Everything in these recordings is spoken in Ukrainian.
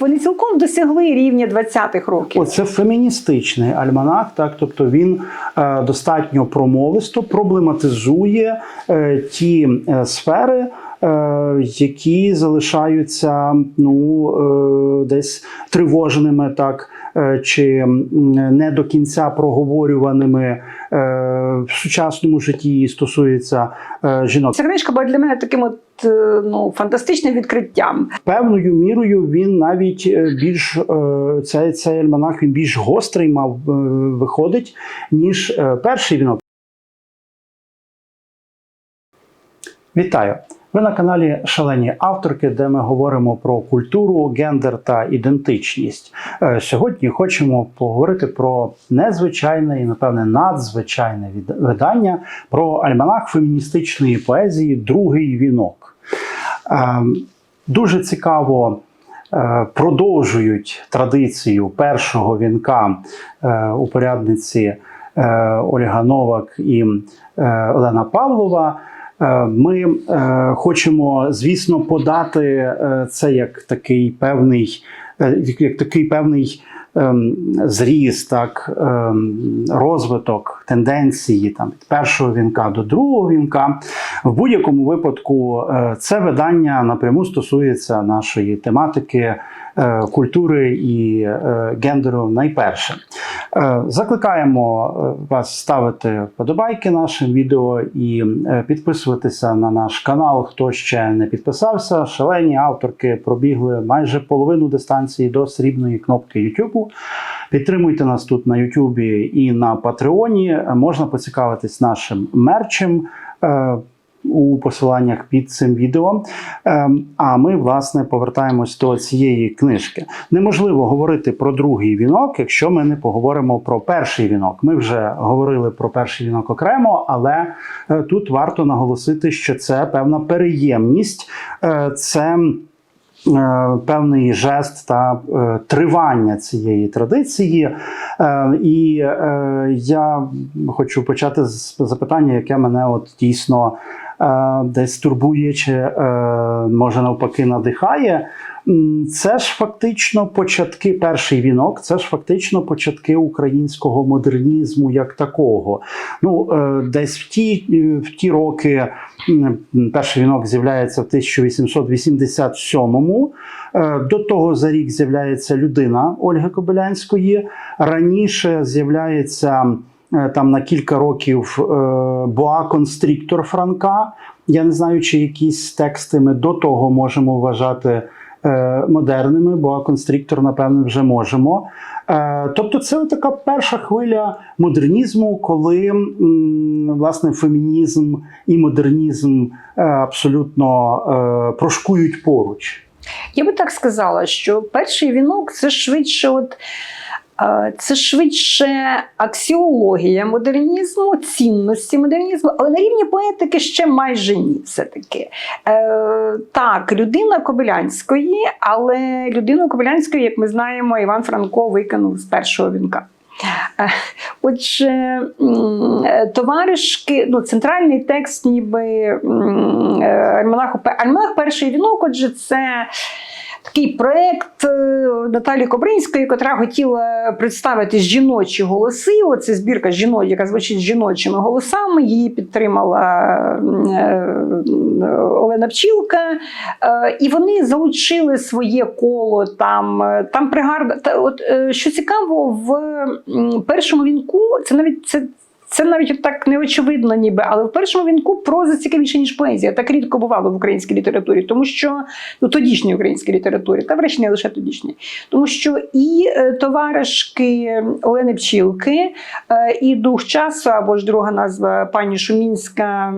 Вони цілком досягли рівня 20-х років. Оце феміністичний альманах, так тобто він е, достатньо промовисто проблематизує е, ті е, сфери, е, які залишаються ну е, десь тривожними, так е, чи не до кінця проговорюваними в сучасному житті стосується жінок. Ця книжка була для мене таким от ну, фантастичним відкриттям. Певною мірою він навіть е, більш е, цей, цей альманах він більш гострий мав е, виходить, ніж е, перший вінок. Вітаю! Ви на каналі Шалені авторки, де ми говоримо про культуру, гендер та ідентичність. Е, Сьогодні хочемо поговорити про незвичайне і, напевне, надзвичайне видання про альманах феміністичної поезії Другий вінок. Ем, Дуже цікаво е, продовжують традицію першого вінка е, упорядниці е, Ольга Новак і Олена Павлова. Ми хочемо, звісно, подати це як такий певний, як такий певний зріст, так, ем, розвиток тенденції там, від першого вінка до другого вінка. В будь-якому випадку е, це видання напряму стосується нашої тематики. Е, Культури і е, гендеру найперше. Е, Закликаємо вас ставити вподобайки нашим відео і підписуватися на наш канал, хто ще не підписався. Шалені авторки пробігли майже половину дистанції до срібної кнопки YouTube. Підтримуйте нас тут на YouTube і на Патреоні. Можна поцікавитись нашим мерчем. У посиланнях під цим відео. Ем, А ми, власне, повертаємось до цієї книжки. Неможливо говорити про другий вінок, якщо ми не поговоримо про перший вінок. Ми вже говорили про перший вінок окремо, але е, тут варто наголосити, що це певна переємність, е, це е, певний жест та тривання цієї традиції. І я хочу почати з запитання, яке мене от дійсно десь турбує, чи е, може навпаки надихає. Це ж фактично початки, перший вінок, це ж фактично початки українського модернізму як такого. Ну, е, десь в ті, в ті роки перший вінок з'являється в 1887-му. Е, До того за рік з'являється людина Ольги Кобилянської. Раніше з'являється е, там на кілька років е, Боа Констріктор Франка. Я не знаю, чи якісь тексти ми до того можемо вважати е, модерними, Боа Констріктор, напевно, вже можемо. Е, Тобто, це така перша хвиля модернізму, коли власне фемінізм і модернізм е, абсолютно е, прошкують поруч. Я би так сказала, що перший вінок це швидше, от. Це швидше аксіологія модернізму, цінності модернізму, але на рівні поетики ще майже ні. Все-таки. Е, так, людина Кобилянської, але людину Кобилянської, як ми знаємо, Іван Франко викинув з першого вінка. Е, Отже, товаришки, ну, центральний текст, ніби е, альманаху, альманах перший вінок, отже, це такий проєкт е, Наталі Кобринської, яка хотіла представити жіночі голоси. Оце збірка жінок, яка звучить жіночими голосами. Її підтримала е, Олена Пчілка. Е, І вони залучили своє коло там. Там пригарда. Та, от, що цікаво, в першому вінку це навіть це. Це навіть так неочевидно, ніби, але в першому вінку проза цікавіше, ніж поезія. Так рідко бувало в українській літературі, тому що ну тодішній українській літературі, та врешті не лише тодішній, тому що і е, товаришки Олени Пчілки, е, і дух часу, або ж друга назва пані Шумінська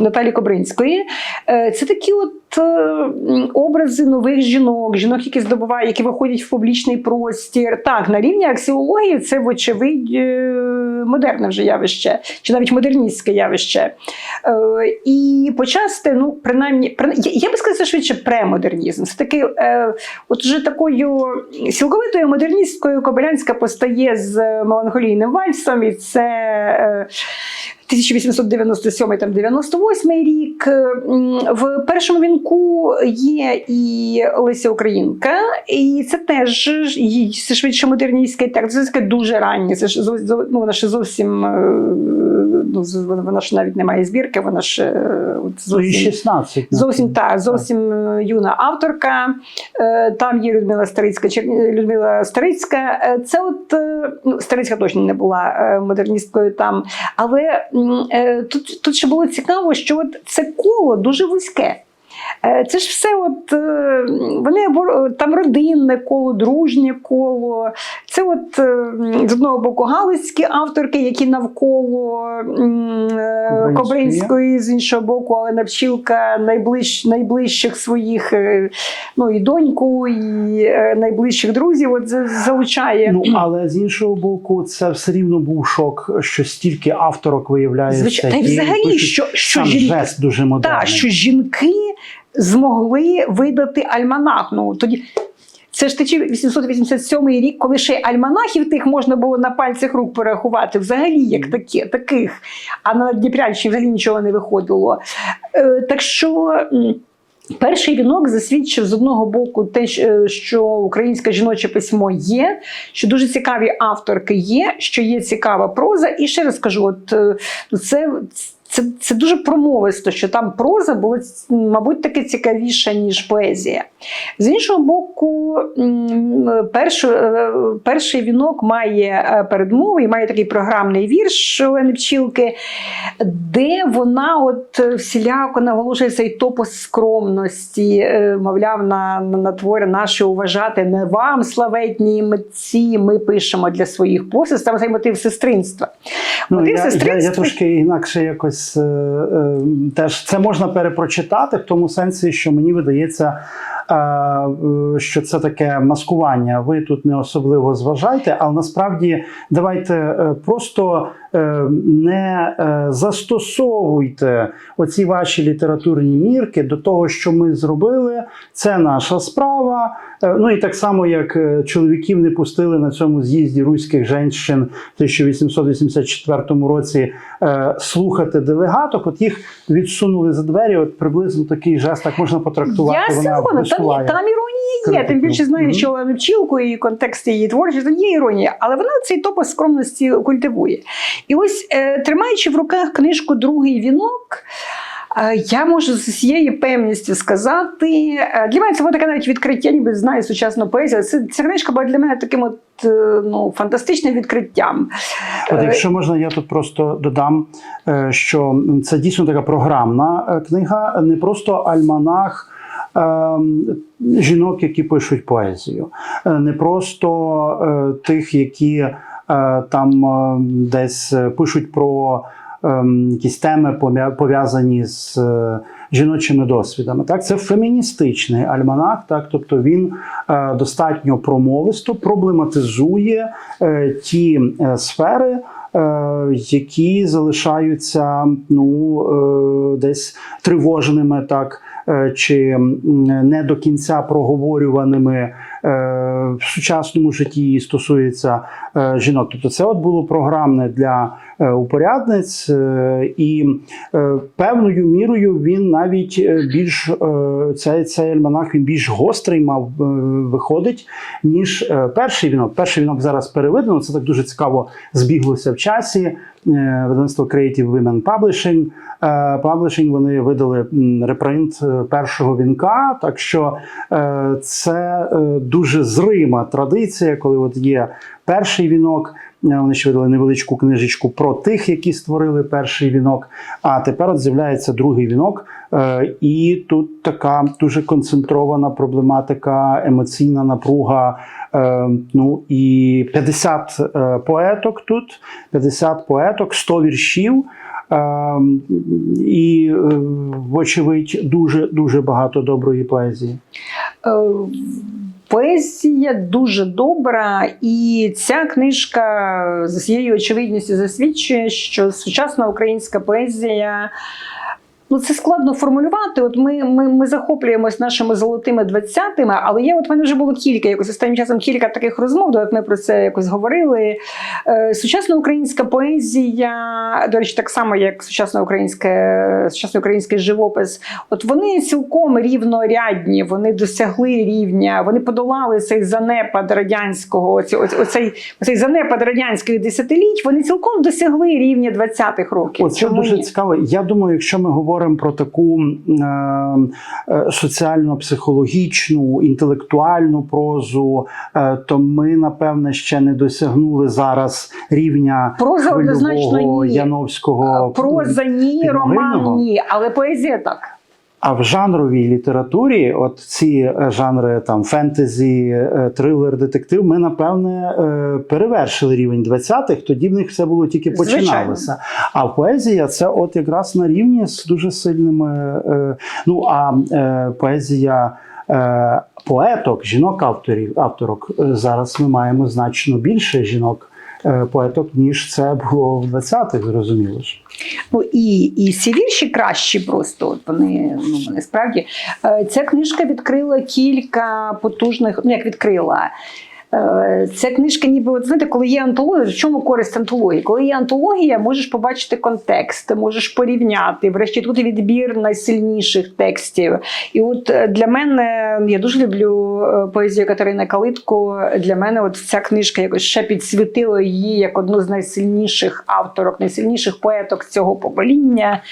Наталі Кобринської, е, це такі от. Е, Образи нових жінок, жінок, які здобувають, які виходять в публічний простір. Так, на рівні аксіології це, вочевидь, е, модерне вже явище, чи навіть модерністське явище. Е, І почасти, ну, принаймні, я- би сказала, швидше премодернізм. Це таки, от вже такою цілковитою модерністкою Кобилянська постає з меланхолійним вальсом, і це. Е, 1897 там 98 рік. В першому вінку є і Леся Українка, і це теж це швидше модерністський текст. Це таке дуже раннє. Це ж ну, вона ще зовсім е, ну, вона ж навіть не має збірки, вона ж е, от Ну, зовсім. 16. Зовсім так, зовсім е, юна авторка. Е, Там є Людмила Старицька, Людмила Старицька. Е, Це от е, ну, Старицька точно не була е, модерністкою там. Але е, тут, тут ще було цікаво, що от це коло дуже вузьке. Е, Це ж все, от е, вони там родинне коло, дружнє коло. Це от е, з одного боку галицькі авторки, які навколо е, Кобринської. З іншого боку, але навчилка найближ, найближчих своїх, е, ну і доньку, і найближчих друзів от залучає. Ну, але з іншого боку, це все рівно був шок, що стільки авторок виявляється. Звичайно, та й взагалі, що, що жінки. жест дуже модерний. Так, що жінки змогли видати альманах. Ну тоді. Це ж 1887 рік, коли ще альманахів тих можна було на пальцях рук порахувати, взагалі як такі, таких. А на Дніпрянщині взагалі нічого не виходило. Е, так що. Перший вінок засвідчив з одного боку те, що українське жіноче письмо є, що дуже цікаві авторки є, що є цікава проза. І ще раз кажу: от е, це, це, це дуже промовисто, що там проза була, мабуть, таки цікавіша, ніж поезія. З іншого боку, м, першу, е, перший вінок має е, передмову і має такий програмний вірш Олени Пчілки, де вона от всіляко наголошує цей топос скромності, е, мовляв, на, на, твори наші уважати не вам, славетні митці, ми пишемо для своїх посест, там цей мотив сестринства. Ну, Мотив я, я, я трошки інакше якось е, е, теж це можна перепрочитати в тому сенсі, що мені видається, що це таке маскування. Ви тут не особливо зважайте, але насправді давайте е, просто е, не е, застосовуйте оці ваші літературні мірки до того, що ми зробили. Це наша справа. Е, Ну і так само, як е, чоловіків не пустили на цьому з'їзді руських женщин в 1884 році е, слухати делегаток, от їх відсунули за двері. От приблизно такий жест так можна потрактувати. Я Вона згодна, там, висуває. Іронія є. Тим більше знаю, що Олену Пчілку і контекст її творчості, є іронія, але вона цей топос скромності культивує. І ось е, тримаючи в руках книжку Другий вінок. Е, Я можу з усією певністю сказати, е, для мене це було таке навіть відкриття, ніби знаю сучасну поезію. Це, ця книжка була для мене таким от, е, ну, фантастичним відкриттям. От якщо можна, я тут просто додам, що це дійсно така програмна книга, не просто альманах. ем, Жінок, які пишуть поезію, не просто тих, які там десь пишуть про якісь теми пов'язані з е, жіночими досвідами. Так, це феміністичний альманах, так, тобто він е, достатньо промовисто проблематизує е, ті сфери. Які залишаються ну десь тривожними, так чи не до кінця проговорюваними в сучасному житті стосується е, жінок. Тобто, це от було програмне для е, упорядниць, е, і е, певною мірою він навіть е, більш е, цей, цей альманах він більш гострий мав е, виходить, ніж е, перший вінок. Перший вінок зараз переведено. Це так дуже цікаво збіглося в часі. Е, Видавництво Creative Women Publishing. Е, Publishing вони видали репринт е, першого вінка. Так що е, це е, дуже зрима традиція, коли от є перший вінок. Е, Вони ще видали невеличку книжечку про тих, які створили перший вінок. А тепер от з'являється другий вінок. Е, І тут така дуже концентрована проблематика, емоційна напруга. Е, Ну і 50 е, поеток тут, 50 поеток, 100 віршів. І, вочевидь, дуже дуже багато доброї поезії. Поезія дуже добра, і ця книжка з цією очевидністю засвідчує, що сучасна українська поезія Ну, це складно формулювати. От ми, ми, ми захоплюємось нашими золотими двадцятими, але є, от в мене вже було кілька, якось останнім часом кілька таких розмов, де от ми про це якось говорили. Е, сучасна українська поезія, до речі, так само, як сучасна українська, сучасний український живопис, от вони цілком рівнорядні, вони досягли рівня, вони подолали цей занепад радянського, оці- оці- оцей, оцей занепад радянських десятиліть, вони цілком досягли рівня 20-х років. О, це Чому дуже ні? цікаво. Я думаю, якщо ми говоримо про таку е, е, соціально-психологічну, інтелектуальну прозу, е, то ми, напевне, ще не досягнули зараз рівня Проза однозначно ні. Яновського. Проза ні, роман ні, але поезія так. А в жанровій літературі, от ці е, жанри там фентезі, е, трилер, детектив, ми напевне е, перевершили рівень 20-х, тоді в них все було тільки починалося. А поезія це от якраз на рівні з дуже сильними. Ну а поезія. Поеток, жінок авторів авторок зараз ми маємо значно більше жінок поеток, ніж це було в 20-х, зрозуміло ж. Ну і, і ці вірші кращі просто. От вони, ну, вони справді. Е, Ця книжка відкрила кілька потужних, ну як відкрила. Е, Ця книжка, ніби знаєте, коли є антологія, в чому користь антології? Коли є антологія, можеш побачити контекст, можеш порівняти. Врешті тут відбір найсильніших текстів. І от е, для мене я дуже люблю е, поезію Катерини Калитко. Для мене от ця книжка якось ще підсвітила її як одну з найсильніших авторок, найсильніших поеток цього покоління.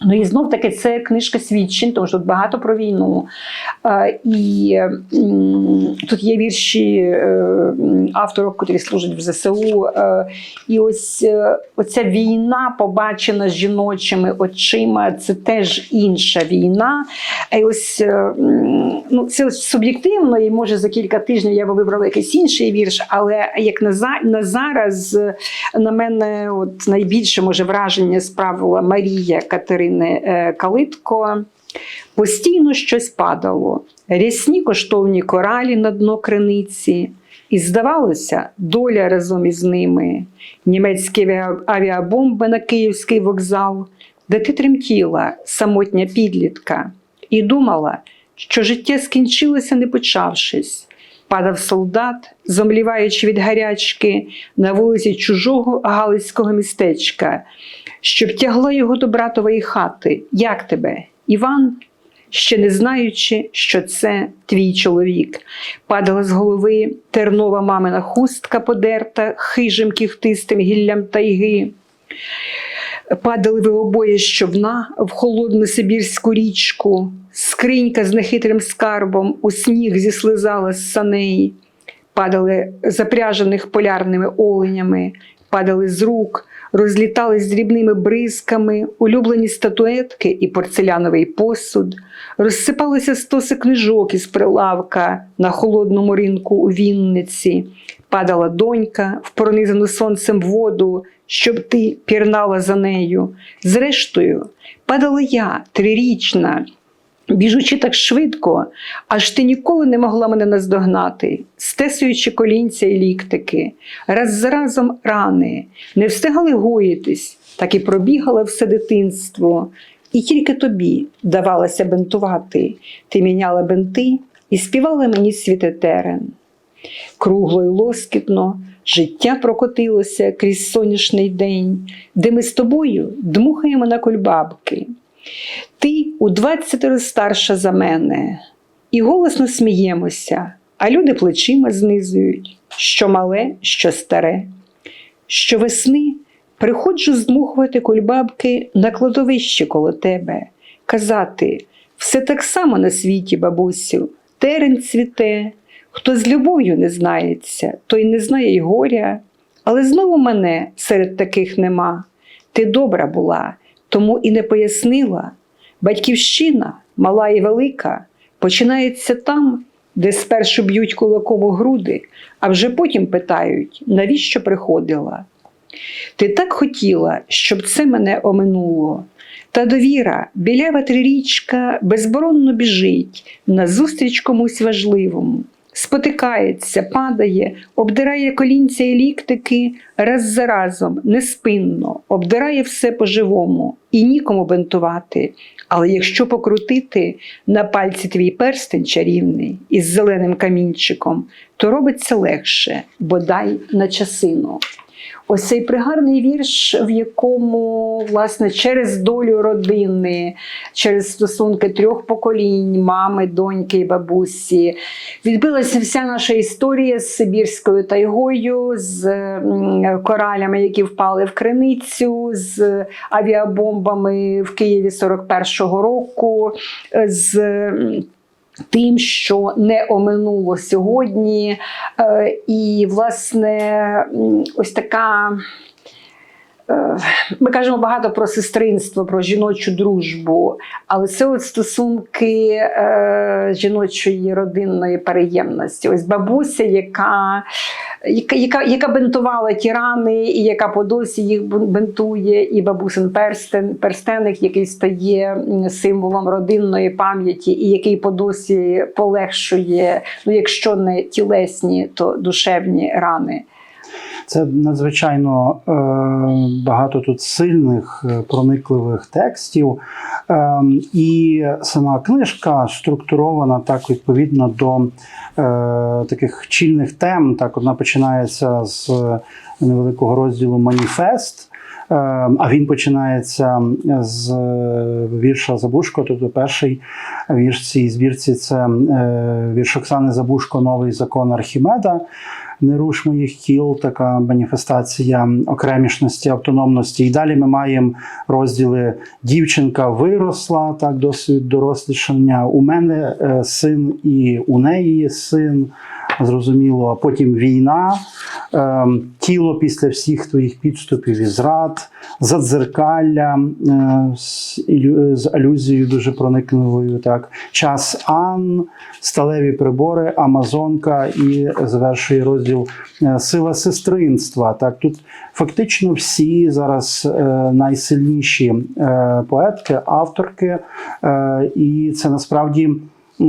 Ну і знов таки це книжка свідчень, тому що тут багато про війну. І тут є вірші е, авторок, котрі служать в ЗСУ. Е, І ось е, оця війна, побачена жіночими очима, це теж інша війна. І ось ну, це суб'єктивно, і може за кілька тижнів я би вибрала якийсь інший вірш, але як на, за, на зараз на мене от найбільше може враження справила Марія Катерини е, Калитко. Постійно щось падало, рясні коштовні коралі на дно криниці, і здавалося, доля разом із ними, німецькі авіабомби на київський вокзал, де ти тремтіла, самотня підлітка, і думала, що життя скінчилося, не почавшись. Падав солдат, зомліваючи від гарячки на вулиці чужого галицького містечка, що втягла його до братової хати. Як тебе, Іван? Ще не знаючи, що це твій чоловік. Падала з голови тернова мамина хустка подерта хижим кіхтистим гіллям тайги. Падали ви обоє з човна в холодну сибірську річку, скринька з нехитрим скарбом у сніг зіслизала з саней, падали запряжених полярними оленями, падали з рук, розлітались дрібними бризками, улюблені статуетки і порцеляновий посуд, розсипалися стоси книжок із прилавка на холодному ринку у Вінниці, падала донька в пронизану сонцем воду, щоб ти пірнала за нею. Зрештою, падала я, трирічна, біжучи так швидко, аж ти ніколи не могла мене наздогнати, стесуючи колінця і ліктики, раз за разом рани, не встигали гоїтись, так і пробігала все дитинство. І тільки тобі давалося бентувати. Ти міняла бенти і співала мені світетерен. Кругло й лоскітно життя прокотилося крізь сонячний день, де ми з тобою дмухаємо на кульбабки. Ти у двадцятеро старша за мене, і голосно сміємося, а люди плечима знизують, що мале, що старе. Щовесни приходжу здмухувати кульбабки на кладовище коло тебе, казати все так само на світі, бабусю, терен цвіте, хто з любов'ю не знається, той не знає й горя, але знову мене серед таких нема. Ти добра була, тому і не пояснила. Батьківщина, мала і велика, починається там, де спершу б'ють кулаком у груди, а вже потім питають, навіщо приходила. Ти так хотіла, щоб це мене оминуло. Та довіра, білява трирічка безборонно біжить назустріч комусь важливому. Спотикається, падає, обдирає колінця і ліктики раз за разом, неспинно, обдирає все по-живому і нікому бентувати. Але якщо покрутити на пальці твій перстень чарівний із зеленим камінчиком, то робиться легше, бодай на часину. Ось цей пригарний вірш, в якому, власне, через долю родини, через стосунки трьох поколінь, мами, доньки і бабусі, відбилася вся наша історія з Сибірською тайгою, з коралями, які впали в криницю, з авіабомбами в Києві 41-го року, з тим, що не оминуло сьогодні. Е, І, власне, ось така. Е, Ми кажемо багато про сестринство, про жіночу дружбу, але це от стосунки е, жіночої родинної переємності. Ось бабуся, яка, яка, яка, бентувала ті рани, і яка по досі їх бентує, і бабусин перстен, перстеник, який стає символом родинної пам'яті, і який по досі полегшує, ну якщо не тілесні, то душевні рани. Це надзвичайно е, багато тут сильних, е, проникливих текстів. Е, і сама книжка структурована так відповідно до е, таких чільних тем. Так, вона починається з невеликого розділу Маніфест. Е, А він починається з е, вірша Забушко. Тобто перший вірш цій збірці це вірш Оксани Забушко Новий закон Архімеда. Не руш моїх кіл, така маніфестація окремішності, автономності. І далі ми маємо розділи Дівчинка виросла, так, досвід дорослішання. У мене е, син і у неї син. Зрозуміло, а потім війна, е, тіло після всіх твоїх підступів і зрад, задзеркалля е, з, алюзією дуже проникливою. Так, час Ан, сталеві прибори, Амазонка і завершує розділ е, Сила сестринства. Так, тут фактично всі зараз е, найсильніші поетки, авторки, і це насправді. Е,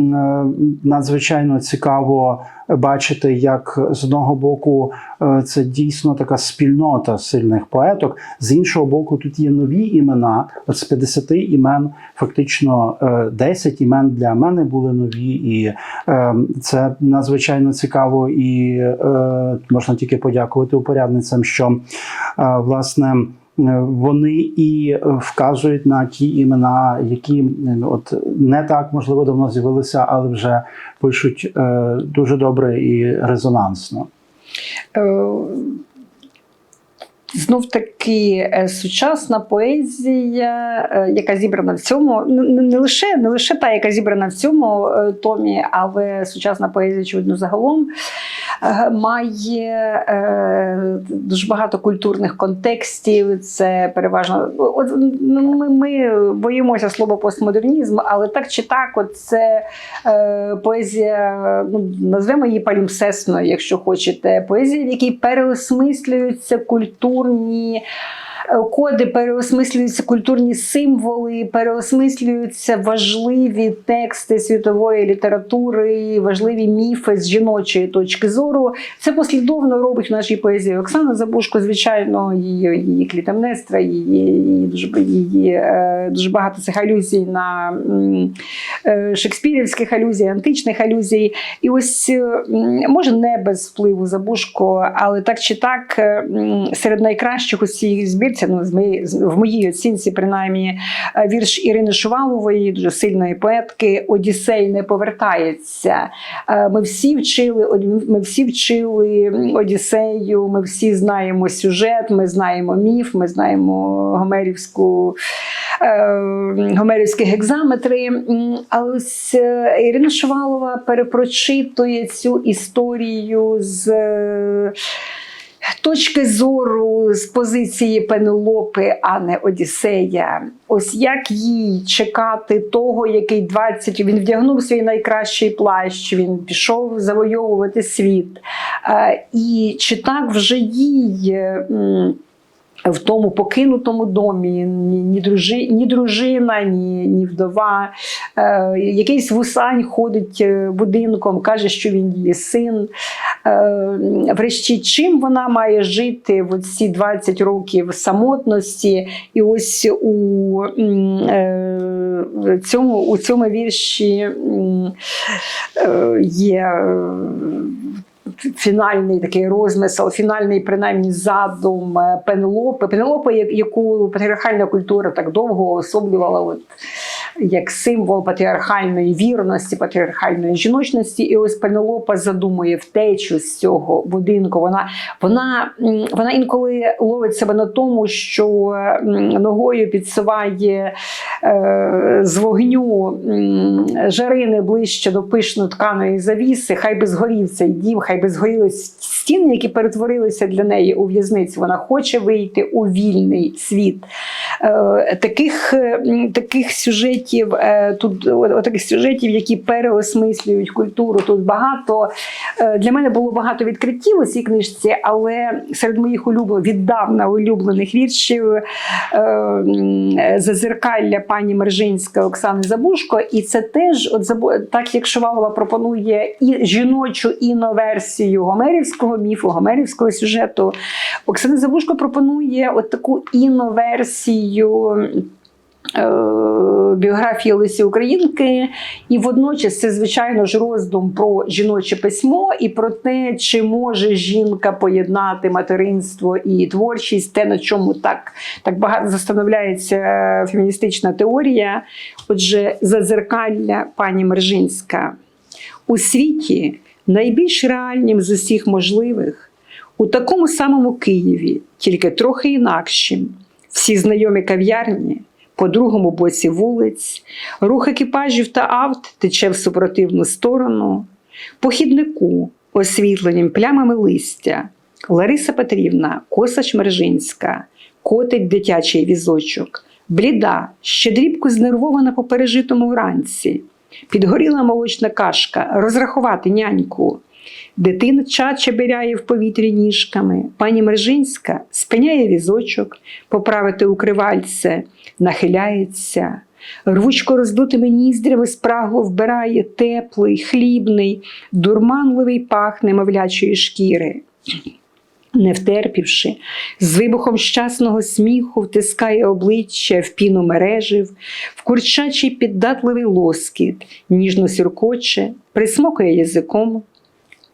Надзвичайно цікаво бачити, як з одного боку е, це дійсно така спільнота сильних поеток. З іншого боку, тут є нові імена. От з 50 імен, фактично е, 10 імен для мене були нові, і е, це надзвичайно цікаво. І е, можна тільки подякувати упорядницям, що е, власне. Е, Вони і вказують на ті імена, які е, от не так можливо давно з'явилися, але вже пишуть е, дуже добре і резонансно. Знов таки е, сучасна поезія, е, яка зібрана в цьому, не лише не лише та, яка зібрана в цьому е, томі, але сучасна поезія, очевидно, загалом має дуже багато культурних контекстів. Це переважно от, ну, ми, ми боїмося слова постмодернізм, але так чи так, от це поезія, ну назвемо її палімсесною, якщо хочете. Поезія, в якій переосмислюються культурні. Е, Коди переосмислюються культурні символи, переосмислюються важливі тексти світової літератури, важливі міфи з жіночої точки зору. Це послідовно робить в нашій поезії Оксана Забушко, звичайно, її, її Клітемнестра, її, її, дуже, її е, дуже багато цих алюзій на е, шекспірівських алюзій, античних алюзій. І ось може не без впливу Забушко, але так чи так, серед найкращих у цій збірці, ну в моїй оцінці, принаймні, е, вірш Ірини Шувалової, дуже сильної поетки, Одіссей не повертається. Е, Ми всі вчили, ми всі вчили Одіссею, ми всі знаємо сюжет, ми знаємо міф, ми знаємо гомерівську. е, Гомерівські гекзаметри, але ось Ірина Шувалова перепрочитує цю історію з точки зору з позиції Пенелопи, а не Одіссея. Ось як їй чекати того, який 20, він вдягнув свій найкращий плащ, він пішов завойовувати світ. Е, І чи так вже їй. е, в тому покинутому домі ні, ні, дружи, ні дружина, ні, ні вдова Е, якийсь вусань ходить е, будинком, каже, що він її син. Е, врешті, чим вона має жити в ці 20 років самотності? І ось у е, цьому, у цьому вірші е, є. Фінальний такий розмисел, фінальний принаймні задум Пенелопи. Пенелопи, яку патріархальна культура так довго особлювала от, як символ патріархальної вірності, патріархальної жіночності. І ось Пенелопа задумує втечу з цього будинку. Вона, вона, вона інколи ловить себе на тому, що ногою підсуває е, з вогню м, жарини ближче до пишно тканої завіси. Хай би згорів цей дім, хай би згоріли стіни, які перетворилися для неї у в'язницю. Вона хоче вийти у вільний світ. Е, таких, е, таких сюжетів, е, тут таких сюжетів, які переосмислюють культуру. Тут багато для мене було багато відкриттів у цій книжці, але серед моїх улюблених віддавна улюблених віршів зазеркалля пані Мержинська Оксани Забушко. І це теж, от так як Шувалова пропонує і жіночу іноверсію гомерівського міфу, гомерівського сюжету. Оксана Забушко пропонує от таку іноверсію. Е, Біографії Лисі Українки, і водночас це, звичайно ж, роздум про жіноче письмо і про те, чи може жінка поєднати материнство і творчість, те, на чому так, так багато застановляється феміністична теорія. Отже, зазеркалля пані Мержинська. У світі найбільш реальним з усіх можливих, у такому самому Києві, тільки трохи інакшим, всі знайомі кав'ярні. По другому боці вулиць, рух екіпажів та авт тече в супротивну сторону, по хіднику, освітленім плямами листя, Лариса Петрівна, Косач Мержинська, котить дитячий візочок, бліда, ще дрібко знервована по пережитому вранці, підгоріла молочна кашка, розрахувати няньку. Дитина чача біряє в повітрі ніжками. Пані Мержинська спиняє візочок, поправити укривальце, нахиляється. Рвучко роздутими ніздрями спрагло вбирає теплий, хлібний, дурманливий пах немовлячої шкіри. Не втерпівши, з вибухом щасного сміху втискає обличчя в піну мережив, в курчачий піддатливий лоскіт, ніжно сюркоче, присмокує язиком.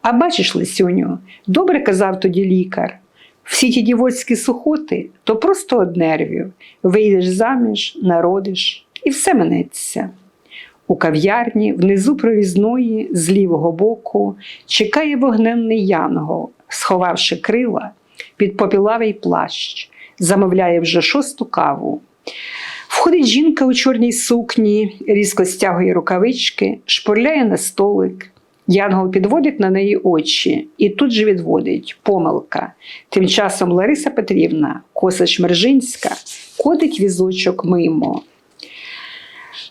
А бачиш, Лисюню, добре казав тоді лікар. Всі ті дівоцькі сухоти то просто од нервів. Вийдеш заміж, народиш, і все минеться. У кав'ярні, внизу провізної, з лівого боку, чекає вогненний янгол, сховавши крила під попілавий плащ, замовляє вже шосту каву. Входить жінка у чорній сукні, різко стягує рукавички, шпурляє на столик. Янгол підводить на неї очі і тут же відводить помилка. Тим часом Лариса Петрівна, косач Мержинська, кодить візочок мимо.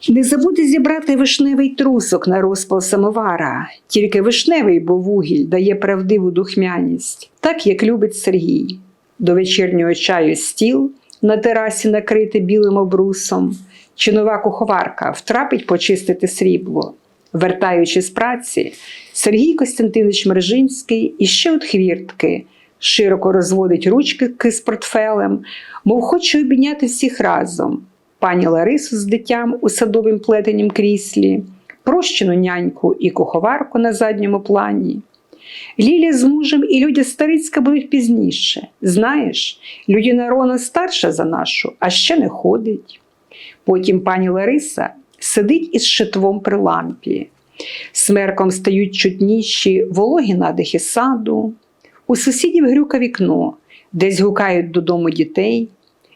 Не забудьте зібрати вишневий трусок на розпал самовара. Тільки вишневий, бо вугіль дає правдиву духмяність, так як любить Сергій. До вечірнього чаю стіл на терасі накритий білим обрусом. Чинова куховарка втрапить почистити срібло. Вертаючи з праці, Сергій Костянтинович Мержинський іще от хвіртки, широко розводить ручки з портфелем, мов хоче обійняти всіх разом. Пані Ларису з дитям у садовім плетенім кріслі, прощену няньку і куховарку на задньому плані. Ліля з мужем і Людя Старицька будуть пізніше. Знаєш, Людина Рона старша за нашу, а ще не ходить. Потім пані Лариса сидить із шитвом при лампі. Смерком стають чутніші вологі надихи саду. У сусідів грюка вікно, десь гукають додому дітей.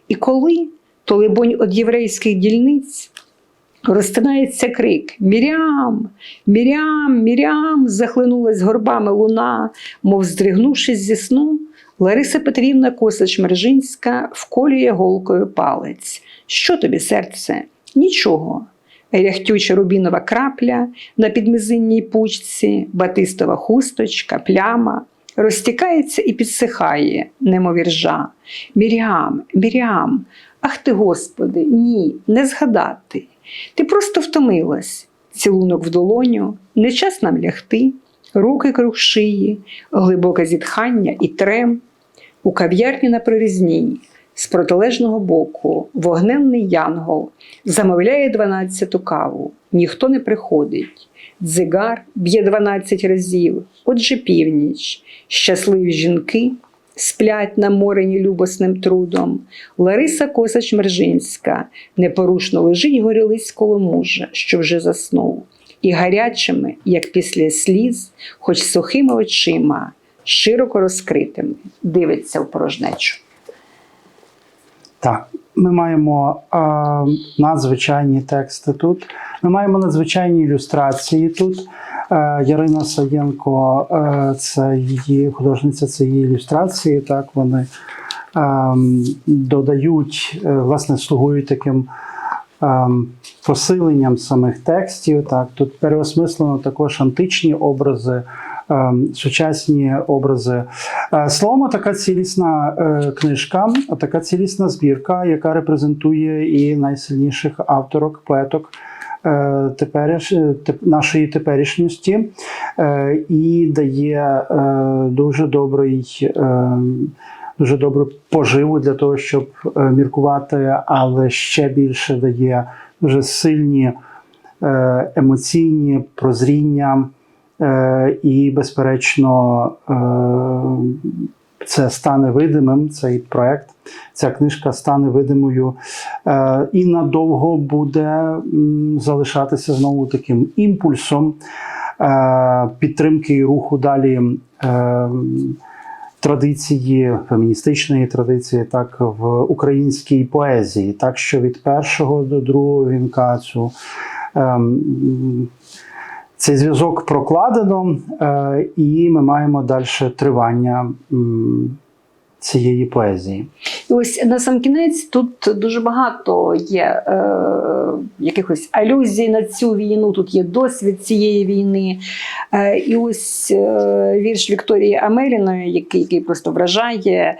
І коли, то, либонь, від єврейських дільниць розтинається крик Мірям, Мірям, Мірям, захлинулась горбами луна, мов здригнувшись зі сну, Лариса Петрівна Косач Мержинська вколює голкою палець. Що тобі, серце? Нічого. Ряхтюча рубінова крапля на підмизинній пучці, батистова хусточка, пляма. Розтікається і підсихає, немов іржа. Мірям, Мірям, ах ти, Господи, ні, не згадати. Ти просто втомилась. Цілунок в долоню, не час нам лягти, руки круг шиї, глибоке зітхання і трем. У кав'ярні на прорізній, з протилежного боку, вогненний янгол замовляє дванадцяту каву. Ніхто не приходить. Дзигар б'є дванадцять разів. Отже, північ. Щасливі жінки сплять наморені любосним трудом. Лариса Косач Мержинська непорушно лежить горілиць коло мужа, що вже заснув, і гарячими, як після сліз, хоч сухими очима, широко розкритими, дивиться в порожнечу. Так, ми маємо е, надзвичайні тексти тут. Ми маємо надзвичайні ілюстрації тут. Е, Ярина Саєнко, е, це її художниця, це її ілюстрації. Так, вони е, додають, е, власне, слугують таким е, посиленням самих текстів. Так, тут переосмислено також античні образи. Е, Сучасні образи. Е, Словом, така цілісна е, книжка, така цілісна збірка, яка репрезентує і найсильніших авторок, поеток теперіш, нашої теперішньості е, і дає дуже добрий. Дуже добру поживу для того, щоб міркувати, але ще більше дає дуже сильні емоційні прозріння, і, безперечно, е, це стане видимим, цей проект, ця книжка стане видимою е, і надовго буде залишатися знову таким імпульсом е, підтримки і руху далі. е, Традиції феміністичної традиції, так в українській поезії, так що від першого до другого вінка цю ем, цей зв'язок прокладено, е, і ми маємо далі тривання цієї поезії. І ось на сам кінець тут дуже багато є е, якихось алюзій на цю війну. Тут є досвід цієї війни. Е, і ось е, вірш Вікторії Амеліної, який, який просто вражає.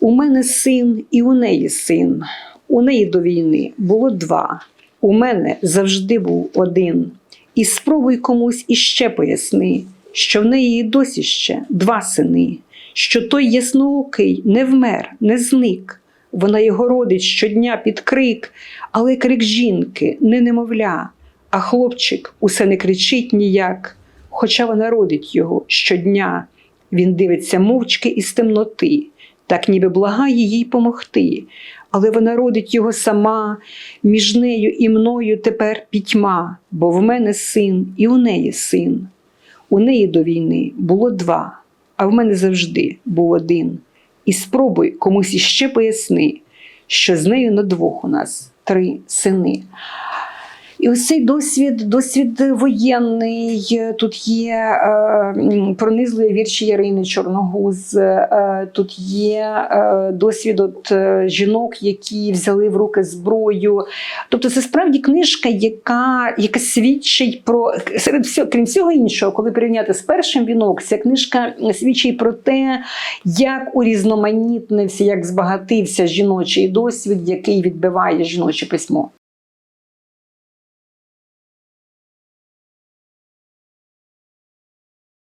У мене син, і у неї син. У неї до війни було два. У мене завжди був один. І спробуй комусь іще поясни, що в неї досі ще два сини що той ясноокий не вмер, не зник. Вона його родить щодня під крик, але крик жінки не немовля, а хлопчик усе не кричить ніяк, хоча вона родить його щодня. Він дивиться мовчки із темноти, так ніби благає їй помогти. Але вона родить його сама, між нею і мною тепер пітьма, бо в мене син і у неї син. У неї до війни було два а в мене завжди був один. І спробуй комусь іще поясни, що з нею на двох у нас три сини. І ось цей досвід, досвід воєнний. Тут є е, пронизливі вірші Ярини Чорногуз, е, тут є е, досвід от, е, жінок, які взяли в руки зброю. Тобто, це справді книжка, яка, яка свідчить про серед всього, крім всього іншого, коли порівняти з першим вінок, ця книжка свідчить про те, як урізноманітнився, як збагатився жіночий досвід, який відбиває жіноче письмо.